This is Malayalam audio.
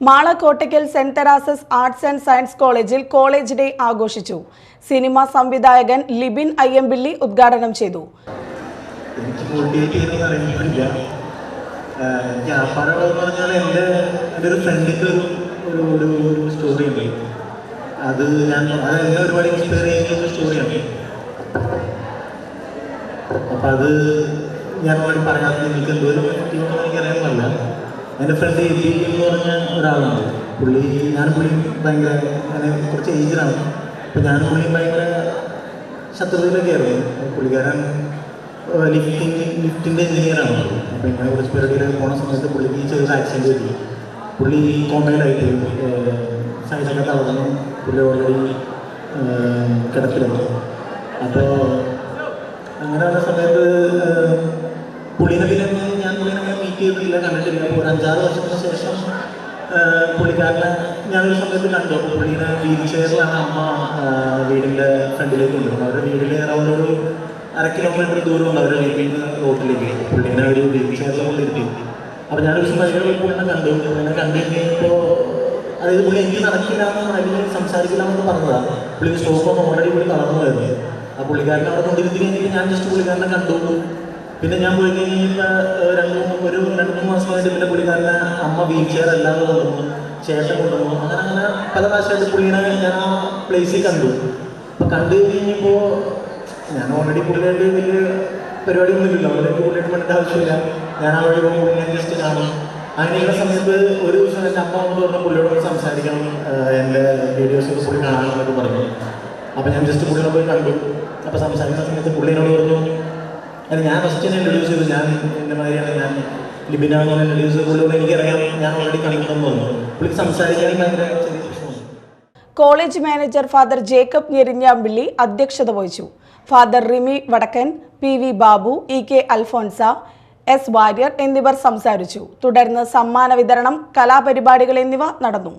Mala Kottakkal saint Theresa's arts and science കോളേജിൽ കോളേജ് ഡേ ആഘോഷിച്ചു. സിനിമ സംവിധായകൻ ലിബിൻ അയ്യമ്പിള്ളി ഉദ്ഘാടനം ചെയ്തു. ഒരു ഒരു ഒരു ഒരു ഒരു അത് ഞാൻ ഒരുപാട് ഇൻസ്പയർ ചെയ്യുന്ന ഒരു സ്റ്റോറിയാണ് അപ്പം അത് ഞാൻ പറയാത്ത നിങ്ങൾക്ക് എന്തോരം പറ്റിയോന്ന് എനിക്കറിയാമല്ല എന്റെ ഫ്രണ്ട് എബി എന്ന് പറഞ്ഞ ഒരാളാണ്. പുള്ളി ഞാൻ പുള്ളി ഭയങ്കര കുറച്ച് ഏജിലാണ് അപ്പം ഞാൻ പുള്ളി ഭയങ്കര ശത്രുതയിലൊക്കെ ആയിരുന്നു. പുള്ളിക്കാരൻ ലിഫ്റ്റിംഗ് ലിഫ്റ്റിന്റെ എഞ്ചിനീയറാണ് അപ്പോൾ ഇങ്ങനെ കുറച്ച് പരിപാടിയിൽ പോണ സമയത്ത് പുള്ളിക്ക് ചെറിയൊരു ആക്സിഡന്റ് പറ്റി. പുള്ളി കോമയിലായിട്ട് സൈഡൊക്കെ തളർന്നു. പുള്ളി ഓൾറെഡി കിടപ്പിലാണ് അപ്പോൾ അങ്ങനെ വന്ന സമയത്ത് പുള്ളിനെ പിന്നെ ഞാൻ പുള്ളീനെ മീറ്റ് ചെയ്തിട്ടില്ല. കണ്ടിട്ടില്ല. ഒരു അഞ്ചാറ് വർഷത്തിന് ശേഷം പുള്ളിക്കാരനെ ഞാനൊരു സമയത്ത് കണ്ടു. പുള്ളീനെ വീൽ ചെയറിലാണ് അമ്മ വീടിന്റെ ഫ്രണ്ടിലേക്ക് കൊണ്ടുപോകുന്നത്. അവരുടെ വീടിൽ അറൗണ്ട് ഒരു അര കിലോമീറ്റർ ദൂരമുണ്ട് അവരുടെ വീട്ടിൽ നിന്ന് റോട്ടിലേക്ക് പുള്ളിനെ ഒരു വീൽ ചെയറിൽ കൊണ്ടിരുത്തി അപ്പോൾ ഞാൻ ഒരു ഭയങ്കര പുള്ളിനെ കണ്ടു. പുള്ളിനെ കണ്ടു കഴിഞ്ഞപ്പോൾ അതായത് പുള്ളി എനിക്ക് നടക്കില്ല എന്ന് അല്ലെങ്കിൽ സംസാരിക്കില്ല എന്ന് പറഞ്ഞതാണ് പുള്ളിക്ക് സ്റ്റോപ്പ് ഓൾറെഡി പുള്ളി തളർന്നുമായിരുന്നു ആ പുള്ളിക്കാരനെ അവിടെ കൊണ്ടിരുത്തി കഴിഞ്ഞിട്ട് ഞാൻ ജസ്റ്റ് പുള്ളിക്കാരനെ കണ്ടു. പിന്നെ ഞാൻ പോയി കഴിഞ്ഞപ്പോൾ രണ്ട് ഒരു രണ്ട് മൂന്ന് മാസം കഴിഞ്ഞിട്ട് പിന്നെ പുള്ളിക്കാരനെ അമ്മ വീൽ ചെയർ അല്ലാതെ ചേട്ടൻ കൊണ്ടുവന്നു. അങ്ങനെ അങ്ങനെ പല പ്രാവശ്യമായിട്ട് പുള്ളിനെ ഞാൻ ആ പ്ലേസിൽ കണ്ടു. അപ്പോൾ കണ്ടു കഴിഞ്ഞപ്പോൾ ഞാൻ ഓൾറെഡി പുള്ളിയായിട്ട് വലിയ പരിപാടിയൊന്നുമില്ല ഓൾറെഡി പുള്ളിയായിട്ട് വേണ്ട ആവശ്യമില്ല. ഞാൻ ആ വഴി പോകുമ്പോൾ പുള്ളിയെ ജസ്റ്റ് കാണും അങ്ങനെയുള്ള സമയത്ത് ഒരു ദിവസം എന്റെ അമ്മ വന്ന് പറഞ്ഞ പുള്ളിയോട് സംസാരിക്കണം എന്റെ വീഡിയോസൊക്കെ പുള്ളി കാണാമെന്നൊക്കെ പറഞ്ഞു. അപ്പോൾ ഞാൻ ജസ്റ്റ് പുള്ളിയോട് പോയി കണ്ടു. അപ്പോൾ സംസാരിക്കുന്ന സമയത്ത് പുള്ളിയോട് പറഞ്ഞു അത് ഞാൻ ഫസ്റ്റ് ഇൻട്രൊഡ്യൂസ് ചെയ്തു. ഞാൻ എന്റെ മാതിരിയാണ് ഞാൻ ലിബിനാന്ന് ഞാൻ ഇൻട്രൊഡ്യൂസ് ചെയ്ത് പുള്ളിയോട് എനിക്കറിയാം ഞാൻ ഓൾറെഡി കളിക്കണം തോന്നുന്നു പുള്ളിക്ക് സംസാരിക്കാനും ഭയങ്കര college manager father Jacob Njerinjampilly അധ്യക്ഷത വഹിച്ചു. Father Rimi Vadakkan P V Babu E K Alphonsa S Warrier എന്നിവർ സംസാരിച്ചു. തുടർന്ന് സമ്മാന വിതരണം കലാപരിപാടികൾ എന്നിവ നടന്നു.